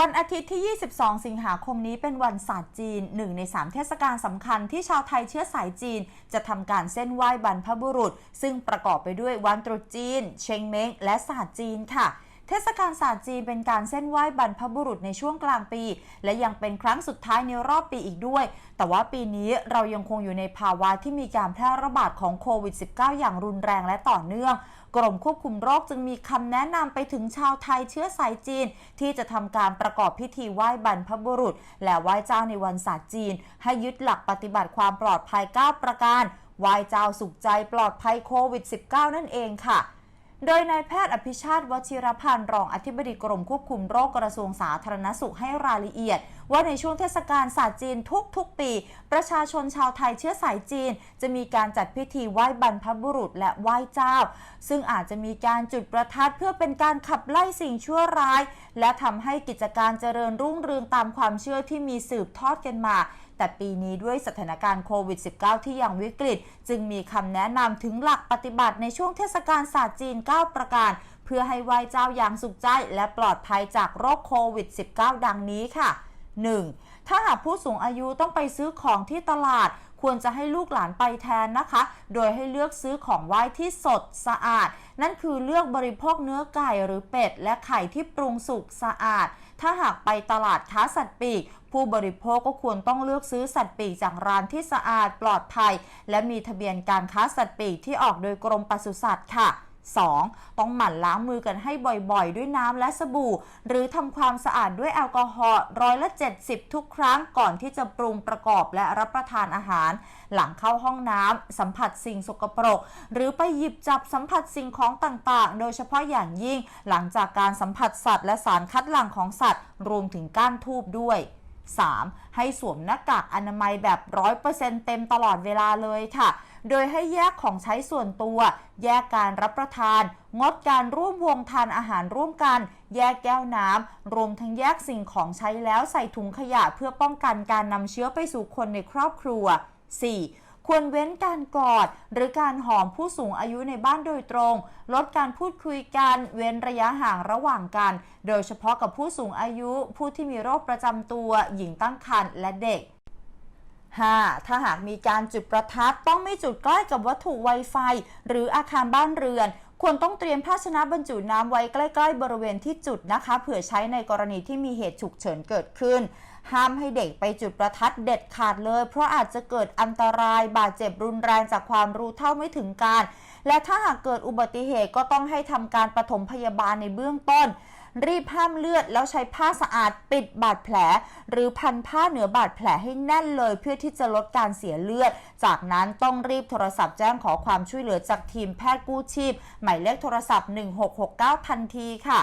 วันอาทิตย์ที่ 22 สิงหาคมนี้เป็นวันศาสตร์จีนหนึ่งใน 3 เทศกาลสำคัญที่ชาวไทยเชื้อสายจีน จะทำการเส้นไหว้บรรพบุรุษ ซึ่งประกอบไปด้วยวันตรุษจีน เชงเม้งและศาสตร์จีนค่ะ เทศกาลศาสตร์จีนเป็นการเส้นไหว้บรรพบุรุษในช่วงกลางปี และยังเป็นครั้งสุดท้ายในรอบปีอีกด้วย แต่ว่าปีนี้เรายังคงอยู่ในภาวะที่มีการแพร่ระบาดของโควิด -19 อย่างรุนแรงและต่อเนื่องกรมควบคุมโรคจึงมีคำแนะนำไปถึงชาวไทยเชื้อสายจีน ที่จะทำการประกอบพิธีไหว้บรรพบุรุษ และไหว้เจ้าในวันศาสตร์จีน ให้ยึดหลักปฏิบัติความปลอดภัย 9 ประการไหว้เจ้าสุขใจปลอดภัยโควิด -19 นั่นเองค่ะ โดยนายแพทย์อภิชาติวชิรพันธ์รองอธิบดีกรมควบคุมโรคกระทรวงสาธารณสุขให้รายละเอียดว่าในช่วงเทศกาลศาสตร์จีนทุกๆปี ประชาชนชาวไทยเชื้อสายจีน จะมีการจัดพิธีไหว้บรรพบุรุษและไหว้เจ้า ซึ่งอาจจะมีการจุดประทัดเพื่อเป็นการขับไล่สิ่งชั่วร้าย และทำให้กิจการเจริญรุ่งเรืองตามความเชื่อที่มีสืบทอดกันมาแต่ปีนี้ด้วยสถานการณ์โควิด -19 ที่ยังวิกฤต จึงมีคำแนะนำถึงหลักปฏิบัติในช่วงเทศกาลศาสตร์จีน 9 ประการ เพื่อให้ไหว้เจ้าอย่างสุขใจ และปลอดภัยจากโรคโควิด -19 ดังนี้ค่ะ 1. ถ้าหากผู้สูงอายุต้องไปซื้อของที่ตลาด ควรจะให้ลูกหลานไปแทนนะคะ โดยให้เลือกซื้อของไหว้ที่สดสะอาด นั่นคือเลือกบริโภคเนื้อไก่หรือเป็ด และไข่ที่ปรุงสุกสะอาด ถ้าหากไปตลาดค้าสัตว์ปีก ผู้บริโภคก็ควรต้องเลือกซื้อสัตว์ปีกจากร้านที่สะอาดปลอดภัย และมีทะเบียนการค้าสัตว์ปีกที่ออกโดยกรมปศุสัตว์ค่ะ 2. ต้องหมั่นล้างมือกันให้บ่อยๆ ด้วยน้ำและสบู่ หรือทำความสะอาดด้วยแอลกอฮอล์ร้อยละ 70 ทุกครั้งก่อนที่จะปรุงประกอบและรับประทานอาหาร หลังเข้าห้องน้ำสัมผัสสิ่งสกปรก หรือไปหยิบจับสัมผัสสิ่งของต่างๆ โดยเฉพาะอย่างยิ่ง หลังจากการสัมผัสสัตว์และสารคัดหลั่งของสัตว์ รวมถึงก้านทูบด้วย 3. ให้สวมหน้ากากอนามัยแบบ 100%เต็มตลอดเวลาเลยค่ะ โดยให้แยกของใช้ส่วนตัว แยกการรับประทาน งดการร่วมวงทานอาหารร่วมกัน แยกแก้วน้ำรวมทั้งแยกสิ่งของใช้แล้วใส่ถุงขยะเพื่อป้องกันการนำเชื้อไปสู่คนในครอบครัว 4. ควรเว้นการกอด หรือการหอมผู้สูงอายุในบ้านโดยตรง ลดการพูดคุยกัน เว้นระยะห่างระหว่างกัน โดยเฉพาะกับผู้สูงอายุ ผู้ที่มีโรคประจำตัว หญิงตั้งครรภ์และเด็ก 5. ถ้าหากมีการจุดประทัดต้องไม่จุดใกล้กับวัตถุไวไฟ หรืออาคารบ้านเรือน ควรต้องเตรียมภาชนะบรรจุน้ำไว้ใกล้ ๆ บริเวณที่จุดนะคะ เผื่อใช้ในกรณีที่มีเหตุฉุกเฉินเกิดขึ้น ห้ามให้เด็กไปจุดประทัดเด็ดขาดเลย เพราะอาจจะเกิดอันตรายบาดเจ็บรุนแรงจากความรู้เท่าไม่ถึงการ และถ้าหากเกิดอุบัติเหตุก็ต้องให้ทำการปฐมพยาบาลในเบื้องต้น รีบห้ามเลือด แล้วใช้ผ้าสะอาดปิดบาดแผล หรือพันผ้าเหนือบาดแผลให้แน่นเลย เพื่อที่จะลดการเสียเลือด จากนั้นต้องรีบโทรศัพท์แจ้งขอความช่วยเหลือจากทีมแพทย์กู้ชีพ หมายเลขโทรศัพท์ 1669 ทันทีค่ะ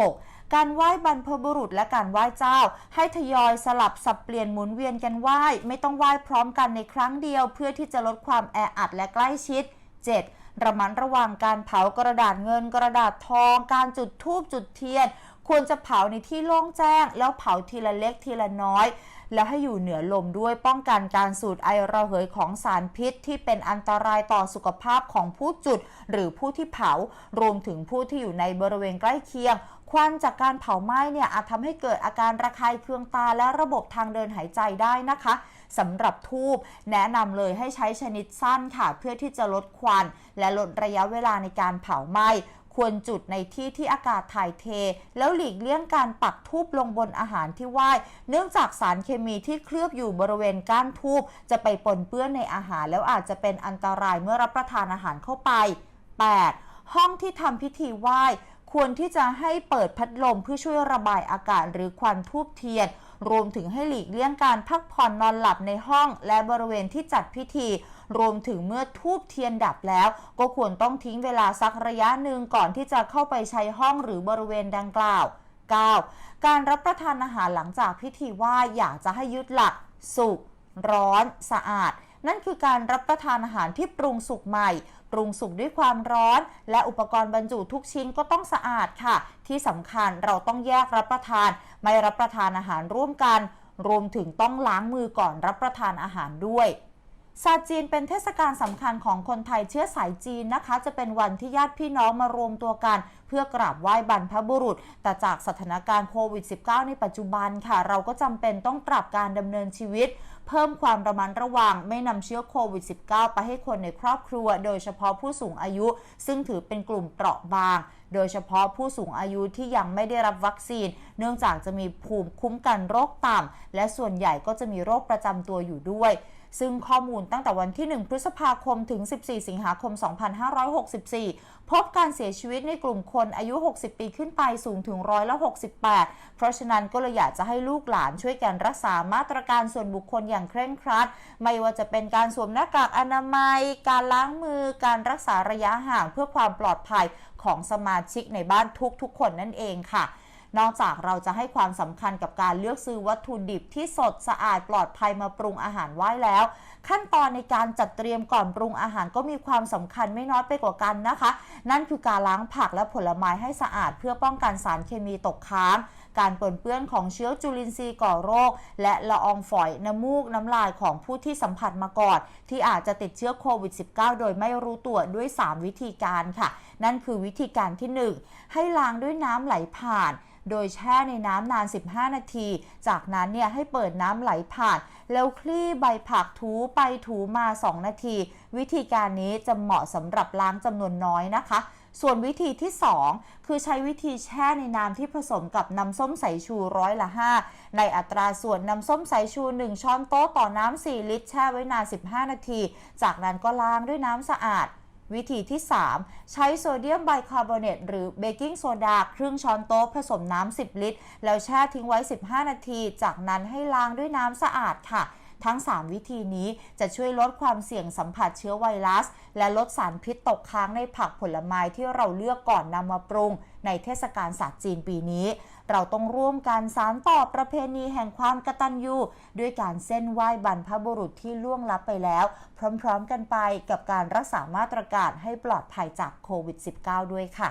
6. การไหว้บรรพบุรุษและการไหว้เจ้า ให้ทยอยสลับสับเปลี่ยนหมุนเวียนกันไหว้ ไม่ต้องไหว้พร้อมกันในครั้งเดียว เพื่อที่จะลดความแออัดและใกล้ชิด 7. ระมัดระวังการเผากระดาษเงินกระดาษทอง การจุดธูปจุดเทียน ควรจะเผาในที่โล่งแจ้ง แล้วเผาทีละเล็กทีละน้อย แล้วให้อยู่เหนือลมด้วยป้องกันการสูดไอระเหยของสารพิษ ที่เป็นอันตรายต่อสุขภาพของผู้จุด หรือผู้ที่เผารวมถึงผู้ที่อยู่ในบริเวณใกล้เคียงควันจากการเผาไหม้เนี่ยอาจทำให้เกิดอาการระคายเคืองตาและระบบทางเดินหายใจได้นะคะสำหรับทูบแนะนำเลยให้ใช้ชนิดสั้นค่ะ เพื่อที่จะลดควัน และลดระยะเวลาในการเผาไหม้ ควรจุดในที่ที่อากาศถ่ายเท แล้วหลีกเลี่ยงการปักทูบลงบนอาหารที่ไหว้ เนื่องจากสารเคมีที่เคลือบอยู่บริเวณก้านทูบจะไปปนเปื้อนในอาหาร แล้วอาจจะเป็นอันตรายเมื่อรับประทานอาหารเข้าไป 8. ห้องที่ทำพิธีไหว้ ควรที่จะให้เปิดพัดลมเพื่อช่วยระบายอากาศหรือควันทูบเทียนรวมถึงให้หลีกเลี่ยงการพักผ่อนนอนหลับในห้องและบริเวณที่จัดพิธี รวมถึงเมื่อทูบเทียนดับแล้ว ก็ควรต้องทิ้งเวลาสักระยะหนึ่งก่อนที่จะเข้าไปใช้ห้องหรือบริเวณดังกล่าว 9. การรับประทานอาหารหลังจากพิธีไหว้อยากจะให้ยึดหลัก สุกร้อน สะอาด นั่นคือการรับประทานอาหารที่ปรุงสุกใหม่ปรุงสุกด้วยความร้อน และอุปกรณ์บรรจุทุกชิ้นก็ต้องสะอาดค่ะ ที่สำคัญเราต้องแยกรับประทาน ไม่รับประทานอาหารร่วมกัน รวมถึงต้องล้างมือก่อนรับประทานอาหารด้วย ศาสตร์จีนเป็นเทศกาลสำคัญของคนไทยเชื้อสายจีนนะคะ จะเป็นวันที่ญาติพี่น้องมารวมตัวกัน เพื่อกราบไหว้บรรพบุรุษ แต่จากสถานการณ์โควิด -19 ในปัจจุบันค่ะ เราก็จำเป็นต้องปรับการดำเนินชีวิต เพิ่มความระมัดระวังไม่นำเชื้อโควิด -19 ไปให้คนในครอบครัว โดยเฉพาะผู้สูงอายุ ซึ่งถือเป็นกลุ่มเปราะบาง โดยเฉพาะผู้สูงอายุที่ยังไม่ได้รับวัคซีน เนื่องจากจะมีภูมิคุ้มกันโรคต่ำ และส่วนใหญ่ก็จะมีโรคประจำตัวอยู่ด้วยซึ่งข้อมูลตั้งแต่วันที่ 1 พฤษภาคม ถึง 14 สิงหาคม 2564 พบการเสียชีวิตในกลุ่มคนอายุ 60 ปีขึ้นไปสูงถึงร้อยละ 68 เพราะฉะนั้นก็เลยอยากจะให้ลูกหลานช่วยกันรักษามาตรการส่วนบุคคลอย่างเคร่งครัด ไม่ว่าจะเป็นการสวมหน้ากากอนามัย การล้างมือ การรักษาระยะห่างเพื่อความปลอดภัยของสมาชิกในบ้านทุกๆ คนนั่นเองค่ะนอกจากเราจะให้ความสำคัญกับการเลือกซื้อวัตถุดิบที่สดสะอาดปลอดภัยมาปรุงอาหารไว้แล้ว ขั้นตอนในการจัดเตรียมก่อนปรุงอาหารก็มีความสำคัญไม่น้อยไปกว่ากันนะคะ นั่นคือการล้างผักและผลไม้ให้สะอาดเพื่อป้องกันสารเคมีตกค้างการปนเปื้อนของเชื้อจุลินทรีย์ก่อโรค และละอองฝอยน้ำมูกน้ำลายของผู้ที่สัมผัสมาก่อน ที่อาจจะติดเชื้อโควิด -19 โดยไม่รู้ตัวด้วย 3 วิธีการค่ะ นั่นคือวิธีการที่ 1 ให้ล้างด้วยน้ำไหลผ่านโดยแช่ในน้ำนาน 15 นาที จากนั้นเนี่ยให้เปิดน้ำไหลผ่าน แล้วคลี่ใบผักถูไปถูมา 2 นาที วิธีการนี้จะเหมาะสำหรับล้างจำนวนน้อยนะคะ ส่วนวิธีที่ 2 คือใช้วิธีแช่ในน้ำที่ผสมกับน้ำส้มสายชูร้อยละ 5 ในอัตราส่วนน้ำส้มสายชู 1 ช้อนโต๊ะต่อน้ำ4ลิตรแช่ไว้นาน 15 นาที จากนั้นก็ล้างด้วยน้ำสะอาดวิธีที่ 3 ใช้โซเดียมไบคาร์บอเนตหรือเบกกิ้งโซดาครึ่งช้อนโต๊ะผสมน้ำ 10 ลิตร แล้วแช่ทิ้งไว้ 15 นาที จากนั้นให้ล้างด้วยน้ำสะอาดค่ะ ทั้ง 3 วิธีนี้จะช่วยลดความเสี่ยงสัมผัสเชื้อไวรัส และลดสารพิษตกค้างในผักผลไม้ที่เราเลือกก่อนนำมาปรุง ในเทศกาลศาสตร์จีนปีนี้ เราต้องร่วมกันสานต่อประเพณีแห่งความกตัญญูด้วยการเส้นไหว้บรรพบุรุษที่ล่วงลับไปแล้ว พร้อมๆกันไปกับการรักษามาตรการให้ปลอดภัยจากโควิด -19 ด้วยค่ะ